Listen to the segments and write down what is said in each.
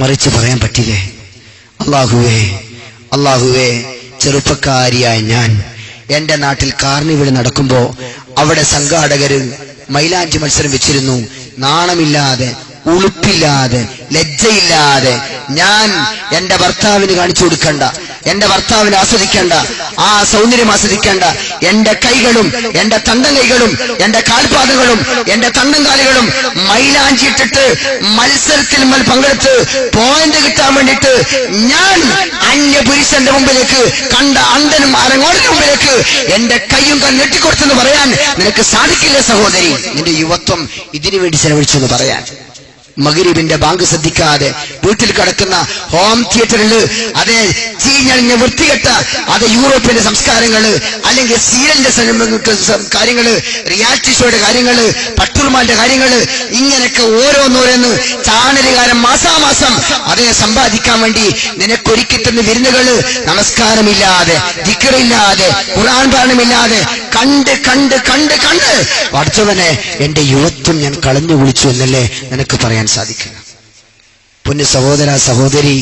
മറിച്ച് പറയാൻ പറ്റില്ലേ? അള്ളാഹുവേ അള്ളാഹുവേ ചെറുപ്പക്കാരിയായ ഞാൻ എന്റെ നാട്ടിൽ കാർണിവൽ നടക്കുമ്പോ അവിടെ സംഘാടകര് മൈലാഞ്ചി മത്സരം വെച്ചിരുന്നു. നാണമില്ലാതെ ഉളുപ്പില്ലാതെ ലജ്ജയില്ലാതെ ഞാൻ എന്റെ ഭർത്താവിന് കാണിച്ചു കൊടുക്കണ്ട. എന്റെ ഭർത്താവിനെ ആസ്വദിക്കേണ്ട ആ സൗന്ദര്യം ആസ്വദിക്കേണ്ട എന്റെ കൈകളും എന്റെ തണ്ടം കൈകളും എന്റെ കാൽപാതകളും എന്റെ തണ്ടം കാലുകളും മൈലാഞ്ചി ഇട്ടിട്ട് മത്സരത്തിൽ പങ്കെടുത്ത് പോയിന്റ് കിട്ടാൻ വേണ്ടിയിട്ട് ഞാൻ അന്യ പുരുഷന്റെ മുമ്പിലേക്ക് കണ്ട അന്തനും അരങ്ങോടിന്റെ മുമ്പിലേക്ക് എന്റെ കൈയും കൺ നെട്ടിക്കൊടുത്തെന്ന് പറയാൻ നിനക്ക് സാധിക്കില്ല സഹോദരി? നിന്റെ യുവത്വം ഇതിനു വേണ്ടി ചെലവഴിച്ചു എന്ന് പറയാൻ. മകരിബിന്റെ ബാങ്ക് ശ്രദ്ധിക്കാതെ വീട്ടിൽ കിടക്കുന്ന ഹോം തിയേറ്ററിൽ അതെ ചീഞ്ഞളിഞ്ഞ വൃത്തികെട്ട അത് യൂറോപ്പിന്റെ സംസ്കാരങ്ങൾ അല്ലെങ്കിൽ സീരിയലിന്റെ കാര്യങ്ങൾ റിയാലിറ്റി ഷോയുടെ കാര്യങ്ങൾ പട്ടുർമാന്റെ കാര്യങ്ങൾ ഇങ്ങനെയൊക്കെ ഓരോന്നോരോന്ന് ചാനലുകാരൻ മാസാമാസം അതിനെ സമ്പാദിക്കാൻ വേണ്ടി നിനക്കൊരുക്കിത്തുന്ന വിരുന്നുകൾ നമസ്കാരമില്ലാതെ ദിക്കറില്ലാതെ ഖുർആൻ പാഠമില്ലാതെ കണ്ട് കണ്ട് കണ്ട് കണ്ട്. പഠിച്ചവനെ എന്റെ യുവത്വം ഞാൻ കളഞ്ഞു കുളിച്ചു എന്നല്ലേ നിനക്ക് പറയാൻ സാധിക്കുക. പൊന്നു സഹോദര സഹോദരി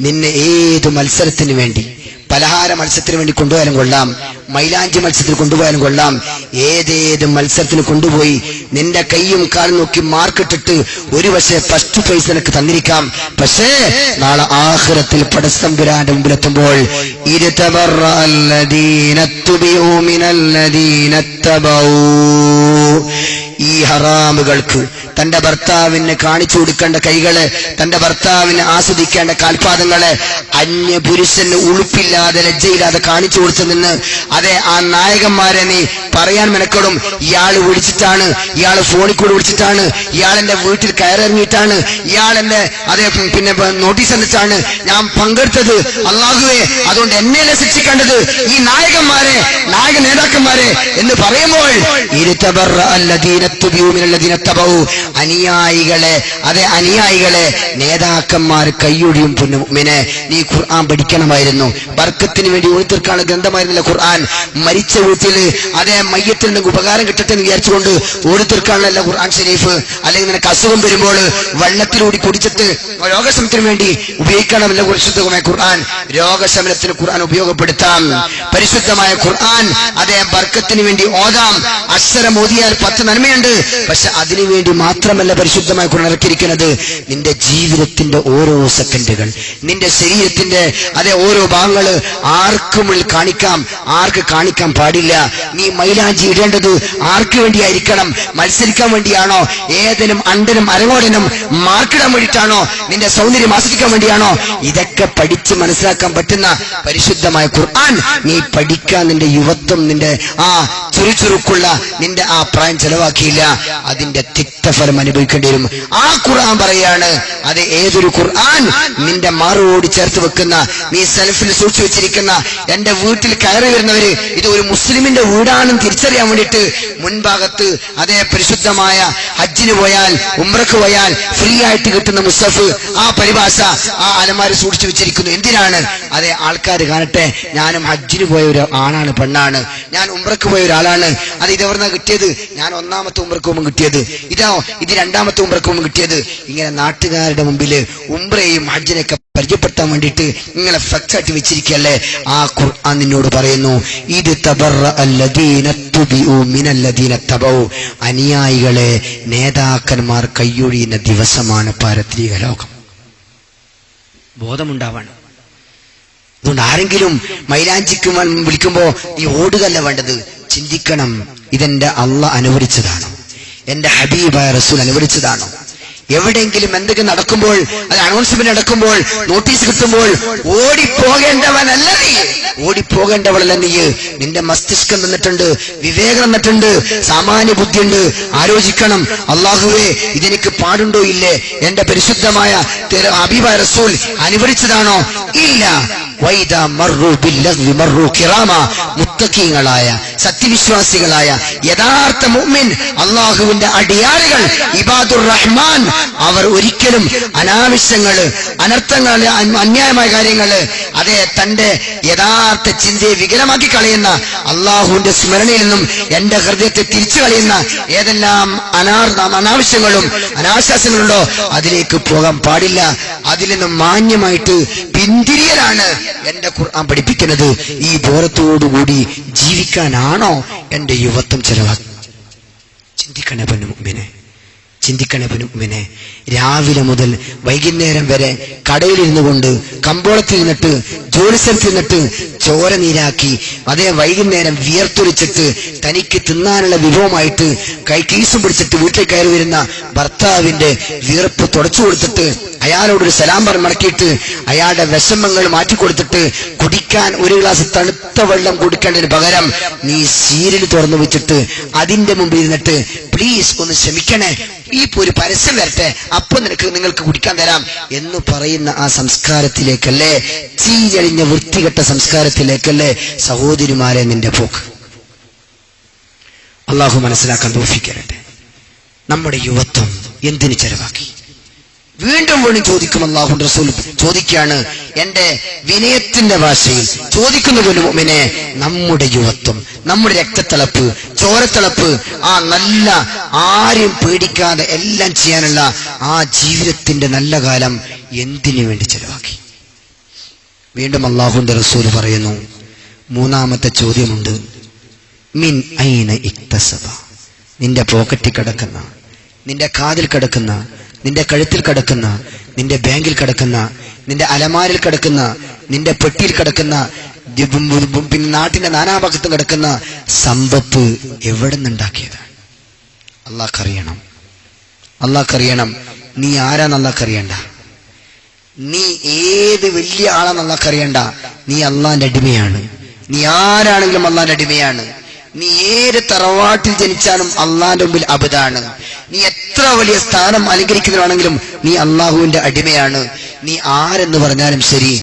നിന്നെ ഏത് മത്സരത്തിന് വേണ്ടി പലഹാര മത്സരത്തിന് വേണ്ടി കൊണ്ടുപോയാലും കൊള്ളാം മൈലാഞ്ചി മത്സരത്തിന് കൊണ്ടുപോയാലും കൊള്ളാം ഏതേത് മത്സരത്തിന് കൊണ്ടുപോയി നിന്റെ കൈയും കാലും നോക്കി മാർക്കിട്ടിട്ട് ഒരു പക്ഷേ ഫസ്റ്റ് പ്രൈസ് നിനക്ക് തന്നിരിക്കാം പക്ഷേ നാളെ ആഹ്റത്തിൽ പടസ്തമ്പുരാന്റെ മുമ്പിലെത്തുമ്പോൾ. ഈ ഹറാമുകൾക്ക് തന്റെ ഭർത്താവിന് കാണിച്ചു കൊടുക്കേണ്ട കൈകൾ തന്റെ ഭർത്താവിന് ആസ്വദിക്കേണ്ട കാൽപാദങ്ങൾ അന്യ പുരുഷന് ഉളുപ്പില്ലാതെ ലജ്ജയില്ലാതെ കാണിച്ചു കൊടുത്തു നിന്ന് അതെ ആ നായകന്മാരെ നീ പറയാൻ മെനക്കെടും. ഇയാൾ വിളിച്ചിട്ടാണ് ഇയാൾ ഫോണിൽ കൂടെ വിളിച്ചിട്ടാണ് ഇയാൾ എന്റെ വീട്ടിൽ കയറിറങ്ങിയിട്ടാണ് ഇയാൾ എന്റെ അതെ പിന്നെ നോട്ടീസ് എന്നിട്ടാണ് ഞാൻ പങ്കെടുത്തത്. അള്ളാഹുവേ അതുകൊണ്ട് എന്നെ ശിക്ഷിക്കേണ്ടത്? ഈ നായകന്മാരെ നായക നേതാക്കന്മാരെ എന്ന് പറയുമ്പോൾ അനുയായികളെ അതെ അനുയായികളെ നേതാക്കന്മാർ കൈയൊഴിയും പുന്നുമിനെ നീ ഖുർആൻ പഠിക്കണമായിരുന്നു. വർക്കത്തിന് വേണ്ടി ഒഴുത്തിർക്കാണ് ഗ്രന്ഥമായിരുന്നില്ല ഖുർആൻ. മരിച്ച വീട്ടിൽ അതെ മയ്യത്തിൽ നിന്ന് ഉപകാരം കിട്ടട്ടെ എന്ന് വിചാരിച്ചുകൊണ്ട് ഓടിത്തീർക്കാനുള്ള ഖുർആൻ ഷരീഫ്. അല്ലെങ്കിൽ നിനക്ക് അസുഖം വരുമ്പോൾ വെള്ളത്തിലൂടി കുടിച്ചിട്ട് രോഗശമനത്തിന് വേണ്ടി ഉപയോഗിക്കണമല്ല പരിശുദ്ധമായ ഖുർആൻ. രോഗശമനത്തിന് ഖുർആൻ ഉപയോഗപ്പെടുത്താം. പരിശുദ്ധമായ ഖുർആൻ അതെ ബർക്കത്തിന് വേണ്ടി ഓതാം. അക്ഷരം ഓതിയാൽ പത്ത് നന്മയുണ്ട്. പക്ഷെ അതിനു വേണ്ടി മാത്രമല്ല പരിശുദ്ധമായി ഖുർആൻ നിന്റെ ജീവിതത്തിന്റെ ഓരോ സെക്കൻഡുകൾ. നിന്റെ ശരീരത്തിന്റെ അതേ ഓരോ ഭാഗങ്ങൾ ആർക്കും കാണിക്കാം. ആർക്ക് കാണിക്കാൻ പാടില്ല. നീ മൈലാഞ്ചി ഇടേണ്ടത് ആർക്ക് വേണ്ടിയായിരിക്കണം? മത്സരിക്കാൻ വേണ്ടിയാണോ? ഏതിനും അണ്ടനും അരങ്ങോടനും മാർക്കിടാൻ വേണ്ടിയിട്ടാണോ? നിന്റെ സൗന്ദര്യം ആസ്വദിക്കാൻ വേണ്ടിയാണോ? ഇതൊക്കെ പഠിച്ച് മനസ്സിലാക്കാൻ പറ്റുന്ന പരിശുദ്ധമായ ഖുർആൻ നീ പഠിക്കാൻ നിന്റെ യുവത്വം നിന്റെ ആ ചുറുചുറുക്കുള്ള നിന്റെ ആ പ്രായം ചെലവാക്കിയില്ല. അതിന്റെ തിക്തഫലം അനുഭവിക്കേണ്ടി വരും. ആ ഖുർആൻ പറയാണ് അത് ഏതൊരു ഖുർആൻ? നിന്റെ മാറോട് ചേർത്ത് വെക്കുന്ന നീ സെൽഫിൽ സൂക്ഷിച്ചു വെച്ചിരിക്കുന്ന എന്റെ വീട്ടിൽ കയറി വരുന്നവര് ഇത് ഒരു മുസ്ലിമിന്റെ വീടാണെന്ന് തിരിച്ചറിയാൻ വേണ്ടിയിട്ട് മുൻഭാഗത്ത് അതേ പരിശുദ്ധമായ ഹജ്ജിന് പോയാൽ ഉമ്രക്ക് പോയാൽ ഫ്രീ ആയിട്ട് കിട്ടുന്ന മുസ്തഫ് ആ പരിഭാഷ ആ അലമാരി സൂക്ഷിച്ചു വെച്ചിരിക്കുന്നു. എന്തിനാണ്? അതെ ആൾക്കാർ കാണട്ടെ ഞാനും ഹജ്ജിന് പോയ ഒരു ആണാണ് പെണ്ണാണ്. ഞാൻ ഉമ്രക്ക് പോയ ഒരാളാണ്. അത് ഇതെവിടുന്ന കിട്ടിയത്? ഞാൻ ഒന്നാമത്തെ ഉംറക്ക് മുമ്പ് കിട്ടിയത്. ഇതാ ഇത് രണ്ടാമത്തെ ഉംറക്ക് മുമ്പ് കിട്ടിയത്. ഇങ്ങനെ നാട്ടുകാരുടെ മുമ്പിൽ ഉംറയും ഹജ്ജിനെയൊക്കെ പരിചയപ്പെടുത്താൻ വേണ്ടിയിട്ട് ഇങ്ങനെ ഫ്ലക്സ് ആയിട്ട് വെച്ചിരിക്കല്ലേ ആ ഖുർആൻ നിന്നോട് പറയുന്നു ഇത് അനുയായികളെ നേതാക്കന്മാർ കൈയൊഴിയുന്ന ദിവസമാണ് പാരത്രിക ലോകം. ബോധമുണ്ടാവാണ്. അതുകൊണ്ട് ആരെങ്കിലും മൈലാഞ്ചിക്ക് വിളിക്കുമ്പോ നീ ഓടുകല്ല വേണ്ടത്? ചിന്തിക്കണം. ഇതെന്റെ അള്ള അനുവദിച്ചതാണോ. എന്റെ ഹബീബായ റസൂൽ അനുവദിച്ചതാണോ. എവിടെയെങ്കിലും എന്തെങ്കിലും നടക്കുമ്പോൾ അത് അനൗൺസ്മെന്റ് നടക്കുമ്പോൾ നോട്ടീസ് കിട്ടുമ്പോൾ ഓടിപ്പോകേണ്ടവനല്ല നീ ഓടിപ്പോകേണ്ടവളല്ല നീ നിന്റെ മസ്തിഷ്കം തന്നിട്ടുണ്ട് വിവേകം തന്നിട്ടുണ്ട് സാമാന്യ ബുദ്ധിയുണ്ട്. ആലോചിക്കണം. അള്ളാഹുവേ ഇതെനിക്ക് പാടുണ്ടോ ഇല്ലേ? എന്റെ പരിശുദ്ധമായ അബിബ റസൂൽ അനുവദിച്ചതാണോ? ഇല്ല. വൈദ മർറു ബില്ലഗ്വി മർറു കിറാമ. മുത്തക്കീങ്ങളായ സത്യവിശ്വാസികളായ യഥാർത്ഥ മുഅ്മിൻ അള്ളാഹുവിന്റെ അടിയാറുകൾ ഇബാദുർ റഹ്മാൻ. അവർ ഒരിക്കലും അനാവശ്യങ്ങൾ അനർത്ഥങ്ങൾ അന്യായമായ കാര്യങ്ങൾ അതെ തന്റെ യഥാർത്ഥ ചിന്തയെ വികലമാക്കി കളയുന്ന അള്ളാഹുവിന്റെ സ്മരണയിൽ നിന്നും എന്റെ ഹൃദയത്തെ തിരിച്ചു കളയുന്ന ഏതെല്ലാം അനാർ അനാവശ്യങ്ങളും അനാശ്വാസങ്ങളുണ്ടോ അതിലേക്ക് പോകാൻ പാടില്ല. അതിൽ നിന്നും മാന്യമായിട്ട് പിന്തിരിയലാണ് എന്റെ ഖുർആൻ പഠിപ്പിക്കുന്നത്. ഈ ബോധത്തോടുകൂടി ജീവിക്കാനാണോ എന്റെ യുവത്വം ചെലവാക്കുന്നത്? ചിന്തിക്കണേ പൊന്നുമുമ്പിനെ ചിന്തിക്കണേ പിന്നെ രാവിലെ മുതൽ വൈകുന്നേരം വരെ കടയിലിരുന്നു കൊണ്ട് കമ്പോളത്തിൽ നിന്നിട്ട് ജോലി സ്ഥലത്ത് നിന്നിട്ട് ചോര നീരാക്കി അതേ വൈകുന്നേരം വിയർത്തൊലിച്ചിട്ട് തനിക്ക് തിന്നാനുള്ള വിഭവമായിട്ട് കൈ കീസും പിടിച്ചിട്ട് വീട്ടിൽ കയറി വരുന്ന ഭർത്താവിന്റെ വിയർപ്പ് തുടച്ചു കൊടുത്തിട്ട് അയാളോടൊരു സലാം മടക്കിയിട്ട് അയാളുടെ വിഷമങ്ങൾ മാറ്റിക്കൊടുത്തിട്ട് കുടിക്കാൻ ഒരു ഗ്ലാസ് തണുത്ത വെള്ളം കുടിക്കേണ്ടതിന് പകരം നീ സീരിയൽ തുറന്നു വെച്ചിട്ട് അതിന്റെ മുമ്പിൽ ഇരുന്നിട്ട് പ്ലീസ് ഒന്ന് ക്ഷമിക്കണേ. ഈ ഒരു പരസ്യം വരട്ടെ. അപ്പൊ നിനക്ക് നിങ്ങൾക്ക് കുടിക്കാൻ തരാം എന്ന് പറയുന്ന ആ സംസ്കാരത്തിലേക്കല്ലേ? ചീഞ്ഞഴിഞ്ഞ വൃത്തികെട്ട സംസ്കാരത്തിലേക്കല്ലേ? സഹോദരിമാരെ നിന്റെ പോക്ക്. അള്ളാഹു മനസ്സിലാക്കാൻ തോഫിക്കരട്ടെ നമ്മുടെ യുവത്വം എന്തിനു ചെലവാക്കി? വീണ്ടും വീണ്ടും ചോദിക്കും അള്ളാഹു റസൂൽ ചോദിക്കുകയാണ് എന്റെ വിനയത്തിന്റെ ഭാഷയിൽ ചോദിക്കുന്ന പോലും മുഅ്മിനെ നമ്മുടെ യുവത്വം നമ്മുടെ രക്തത്തിളപ്പ് ചോരത്തിളപ്പ് ആ നല്ല ആരും പേടിക്കാതെ എല്ലാം ചെയ്യാനുള്ള ആ ജീവിതത്തിന്റെ നല്ല കാലം എന്തിനു വേണ്ടി ചെലവാക്കി? വീണ്ടും അള്ളാഹുന്റെ റസൂൽ പറയുന്നു മൂന്നാമത്തെ ചോദ്യമുണ്ട് മിൻ ഐന നിന്റെ പോക്കറ്റിൽ കിടക്കുന്ന നിന്റെ കാതിൽ കിടക്കുന്ന നിന്റെ കഴുത്തിൽ കിടക്കുന്ന നിന്റെ ബാങ്കിൽ കിടക്കുന്ന നിന്റെ അലമാരിൽ കിടക്കുന്ന നിന്റെ പെട്ടിയിൽ കിടക്കുന്ന പിന്നെ നാട്ടിന്റെ നാനാഭാഗത്തും കിടക്കുന്ന സമ്പത്ത് എവിടെ നിന്നുണ്ടാക്കിയതാണ് അള്ളാഹ്ക്കറിയണം. അള്ളാഹ്ക്കറിയണം. നീ ആരാന്ന് അള്ളാഹ്ക്കറിയണ്ട. നീ ഏത് വലിയ ആളാന്ന് അള്ളാഹ്ക്കറിയണ്ട. നീ അള്ളാന്റെ അടിമയാണ്. നീ ആരാണെങ്കിലും അള്ളാന്റെ അടിമയാണ്. നീ ഏത് തറവാട്ടിൽ ജനിച്ചാലും അള്ളാന്റെ മുമ്പിൽ അബുദാണ്. നീ എത്ര വലിയ സ്ഥാനം അലങ്കരിക്കുന്നവരാണെങ്കിലും നീ അള്ളാഹുവിന്റെ അടിമയാണ്. നീ ആരെന്ന് പറഞ്ഞാലും ശരി.